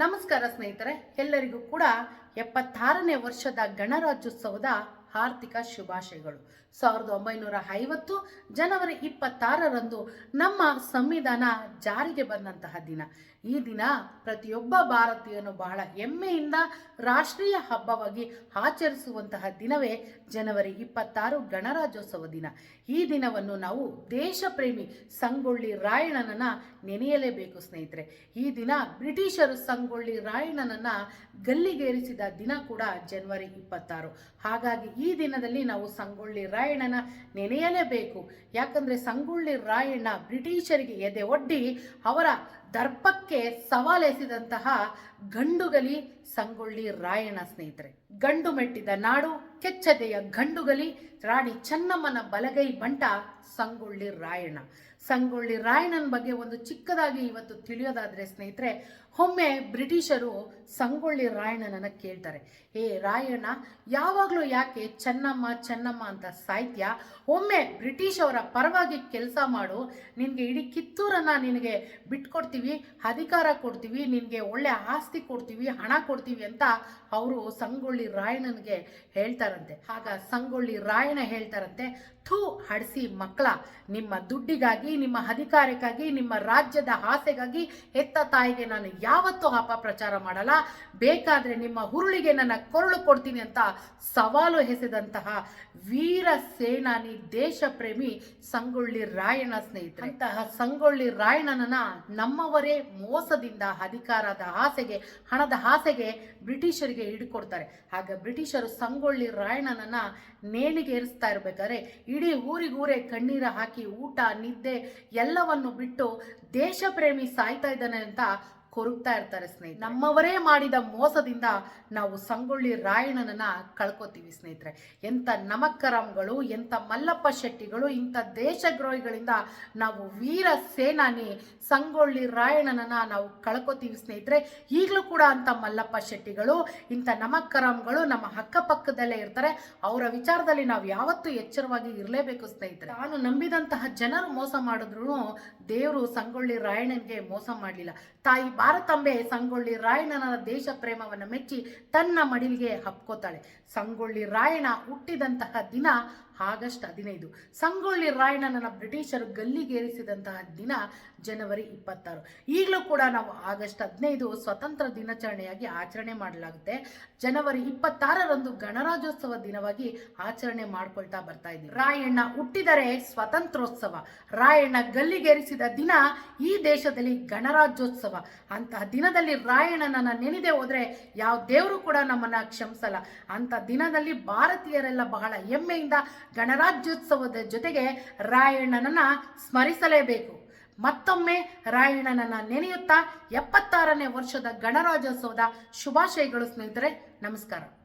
ನಮಸ್ಕಾರ ಸ್ನೇಹಿತರೆ ಎಲ್ಲರಿಗೂ ಕೂಡ ಎಪ್ಪತ್ತಾರನೇ ವರ್ಷದ ಗಣರಾಜ್ಯೋತ್ಸವದ ಆರ್ಥಿಕ ಶುಭಾಶಯಗಳು. ಸಾವಿರದ ಒಂಬೈನೂರ ಐವತ್ತು ಜನವರಿ ಇಪ್ಪತ್ತಾರರಂದು ನಮ್ಮ ಸಂವಿಧಾನ ಜಾರಿಗೆ ಬಂದಂತಹ ದಿನ. ಈ ದಿನ ಪ್ರತಿಯೊಬ್ಬ ಭಾರತೀಯನು ಬಹಳ ಹೆಮ್ಮೆಯಿಂದ ರಾಷ್ಟ್ರೀಯ ಹಬ್ಬವಾಗಿ ಆಚರಿಸುವಂತಹ ದಿನವೇ ಜನವರಿ ಇಪ್ಪತ್ತಾರು ಗಣರಾಜ್ಯೋತ್ಸವ ದಿನ. ಈ ದಿನವನ್ನು ನಾವು ದೇಶಪ್ರೇಮಿ ಸಂಗೊಳ್ಳಿ ರಾಯಣ್ಣನನ್ನ ನೆನೆಯಲೇಬೇಕು ಸ್ನೇಹಿತರೆ. ಈ ದಿನ ಬ್ರಿಟಿಷರು ಸಂಗೊಳ್ಳಿ ರಾಯಣ್ಣನನ್ನ ಗಲ್ಲಿಗೇರಿಸಿದ ದಿನ ಕೂಡ ಜನವರಿ ಇಪ್ಪತ್ತಾರು. ಹಾಗಾಗಿ ಈ ದಿನದಲ್ಲಿ ನಾವು ಸಂಗೊಳ್ಳಿ ರಾಯಣ್ಣನ ನೆನೆಯಲೇಬೇಕು. ಯಾಕಂದ್ರೆ ಸಂಗೊಳ್ಳಿ ರಾಯಣ್ಣ ಬ್ರಿಟಿಷರಿಗೆ ಎದೆ ಒಡ್ಡಿ ಅವರ ದರ್ಪಕ್ಕೆ ಸವಾಲೆಸೆದಂತಹ ಗಂಡುಗಲಿ ಸಂಗೊಳ್ಳಿ ರಾಯಣ್ಣ ಸ್ನೇಹಿತರೆ. ಗಂಡು ಮೆಟ್ಟಿದ ನಾಡು, ಕೆಚ್ಚದೆಯ ಗಂಡುಗಲಿ ರಾಣಿ ಚೆನ್ನಮ್ಮನ ಬಲಗೈ ಬಂಟ ಸಂಗೊಳ್ಳಿ ರಾಯಣ್ಣ. ಸಂಗೊಳ್ಳಿ ರಾಯಣ್ಣನ ಬಗ್ಗೆ ಒಂದು ಚಿಕ್ಕದಾಗಿ ಇವತ್ತು ತಿಳಿಯೋದಾದ್ರೆ ಸ್ನೇಹಿತರೆ, ಒಮ್ಮೆ ಬ್ರಿಟಿಷರು ಸಂಗೊಳ್ಳಿ ರಾಯಣ್ಣನನ್ನು ಕೇಳ್ತಾರೆ. ಏ ರಾಯಣ್ಣ, ಯಾವಾಗಲೂ ಯಾಕೆ ಚೆನ್ನಮ್ಮ ಚೆನ್ನಮ್ಮ ಅಂತ ಸಾಹಿತ್ಯ ಒಮ್ಮೆ ಬ್ರಿಟಿಷ್ ಅವರ ಪರವಾಗಿ ಕೆಲಸ ಮಾಡು. ನಿನಗೆ ಇಡೀ ಕಿತ್ತೂರನ್ನ ನಿನಗೆ ಬಿಟ್ಕೊಡ್ತೀವಿ, ಅಧಿಕಾರ ಕೊಡ್ತೀವಿ, ನಿನಗೆ ಒಳ್ಳೆ ಆಸ್ತಿ ಕೊಡ್ತೀವಿ, ಹಣ ಕೊಡ್ತೀವಿ ಅಂತ ಅವರು ಸಂಗೊಳ್ಳಿ ರಾಯಣ್ಣನಿಗೆ ಹೇಳ್ತಾರಂತೆ. ಆಗ ಸಂಗೊಳ್ಳಿ ರಾಯಣ್ಣ ಹೇಳ್ತಾರಂತೆ, ಥೂ, ಹಡಿಸಿ ಮಕ್ಕಳ, ನಿಮ್ಮ ದುಡ್ಡಿಗಾಗಿ ನಿಮ್ಮ ಅಧಿಕಾರಕ್ಕಾಗಿ, ನಿಮ್ಮ ರಾಜ್ಯದ ಆಸೆಗಾಗಿ ಹೆತ್ತ ತಾಯಿಗೆ ನಾನು ಯಾವತ್ತೂ ಅಪಪ್ರಚಾರ ಮಾಡಲ್ಲ. ಬೇಕಾದರೆ ನಿಮ್ಮ ಹುರುಳಿಗೆ ನನ್ನ ಕೊರಳು ಕೊಡ್ತೀನಿ ಅಂತ ಸವಾಲು ಎಸೆದಂತಹ ವೀರ ಸೇನಾನಿ ದೇಶ ಪ್ರೇಮಿ ಸಂಗೊಳ್ಳಿ ರಾಯಣ್ಣ ಸ್ನೇಹಿತರೆ. ಅಂತಹ ಸಂಗೊಳ್ಳಿ ರಾಯಣ್ಣನ ನಮ್ಮವರೇ ಮೋಸದಿಂದ ಅಧಿಕಾರದ ಆಸೆಗೆ, ಹಣದ ಆಸೆಗೆ ಬ್ರಿಟಿಷರಿಗೆ ಹಿಡ್ಕೊಡ್ತಾರೆ. ಆಗ ಬ್ರಿಟಿಷರು ಸಂಗೊಳ್ಳಿ ರಾಯಣ್ಣನನ್ನ ನೇಣಿಗೇರಿಸ್ತಾ ಇರ್ಬೇಕಾದ್ರೆ, ಇಡೀ ಊರಿಗೂರೇ ಕಣ್ಣೀರ ಹಾಕಿ ಊಟ, ನಿದ್ದೆ ಎಲ್ಲವನ್ನು ಬಿಟ್ಟು ದೇಶ ಪ್ರೇಮಿ ಸಾಯ್ತಾ ಇದ್ದಾನೆ ಅಂತ ಕೊರಗ್ತಾ ಇರ್ತಾರೆ ಸ್ನೇಹಿತರೆ. ನಮ್ಮವರೇ ಮಾಡಿದ ಮೋಸದಿಂದ ನಾವು ಸಂಗೊಳ್ಳಿ ರಾಯಣ್ಣನನ್ನ ಕಳ್ಕೊತೀವಿ ಸ್ನೇಹಿತರೆ. ಎಂಥ ನಮಕ್ಕರಂಗಳು ಎಂಥ ಮಲ್ಲಪ್ಪ ಶೆಟ್ಟಿಗಳು ಇಂಥ ದೇಶದ್ರೋಹಿಗಳಿಂದ ನಾವು ವೀರ ಸೇನಾನಿ ಸಂಗೊಳ್ಳಿ ರಾಯಣ್ಣನನ್ನ ನಾವು ಕಳ್ಕೊತೀವಿ ಸ್ನೇಹಿತರೆ. ಈಗಲೂ ಕೂಡ ಅಂತ ಮಲ್ಲಪ್ಪ ಶೆಟ್ಟಿಗಳು ಇಂಥ ನಮಕ್ಕರಂಗಳು ನಮ್ಮ ಅಕ್ಕಪಕ್ಕದಲ್ಲೇ ಇರ್ತಾರೆ. ಅವರ ವಿಚಾರದಲ್ಲಿ ನಾವು ಯಾವತ್ತೂ ಎಚ್ಚರವಾಗಿ ಇರಲೇಬೇಕು ಸ್ನೇಹಿತರೆ. ನಾನು ನಂಬಿದಂತಹ ಜನರು ಮೋಸ ಮಾಡಿದ್ರು ದೇವರು ಸಂಗೊಳ್ಳಿ ರಾಯಣ್ಣನಿಗೆ ಮೋಸ ಮಾಡಲಿಲ್ಲ. ತಾಯಿ ಭಾರತಾಂಬೆ ಸಂಗೊಳ್ಳಿ ರಾಯಣ್ಣನ ದೇಶ ಪ್ರೇಮವನ್ನು ಮೆಚ್ಚಿ ತನ್ನ ಮಡಿಲಿಗೆ ಹಬ್ಕೋತಾಳೆ ಸಂಗೊಳ್ಳಿ ರಾಯಣ್ಣ ಹುಟ್ಟಿದಂತಹ ದಿನ ಆಗಸ್ಟ್ ಹದಿನೈದು. ಸಂಗೊಳ್ಳಿ ರಾಯಣ್ಣನ ಬ್ರಿಟಿಷರು ಗಲ್ಲಿಗೇರಿಸಿದಂತಹ ದಿನ ಜನವರಿ ಇಪ್ಪತ್ತಾರು. ಈಗಲೂ ಕೂಡ ನಾವು ಆಗಸ್ಟ್ ಹದಿನೈದು ಸ್ವತಂತ್ರ ದಿನಾಚರಣೆಯಾಗಿ ಆಚರಣೆ ಮಾಡಲಾಗುತ್ತೆ. ಜನವರಿ ಇಪ್ಪತ್ತಾರರಂದು ಗಣರಾಜ್ಯೋತ್ಸವ ದಿನವಾಗಿ ಆಚರಣೆ ಮಾಡ್ಕೊಳ್ತಾ ಬರ್ತಾ ಇದ್ದೀವಿ. ರಾಯಣ್ಣ ಹುಟ್ಟಿದರೆ ಸ್ವತಂತ್ರೋತ್ಸವ. ರಾಯಣ್ಣ ಗಲ್ಲಿಗೇರಿಸಿದ ದಿನ ಈ ದೇಶದಲ್ಲಿ ಗಣರಾಜ್ಯೋತ್ಸವ. ಅಂತಹ ದಿನದಲ್ಲಿ ರಾಯಣ್ಣನನ್ನ ನೆನೆದೇ ಹೋದ್ರೆ ಯಾವ ದೇವರು ಕೂಡ ನಮ್ಮನ್ನ ಕ್ಷಮಿಸಲ್ಲ. ಅಂತ ದಿನದಲ್ಲಿ ಭಾರತೀಯರೆಲ್ಲ ಬಹಳ ಹೆಮ್ಮೆಯಿಂದ ಗಣರಾಜ್ಯೋತ್ಸವದ ಜೊತೆಗೆ ರಾಯಣ್ಣನನ್ನು ಸ್ಮರಿಸಲೇಬೇಕು. ಮತ್ತೊಮ್ಮೆ ರಾಯಣ್ಣನನ್ನು ನೆನೆಯುತ್ತಾ ಎಪ್ಪತ್ತಾರನೇ ವರ್ಷದ ಗಣರಾಜ್ಯೋತ್ಸವದ ಶುಭಾಶಯಗಳು ಸ್ನೇಹಿತರೆ ನಮಸ್ಕಾರ.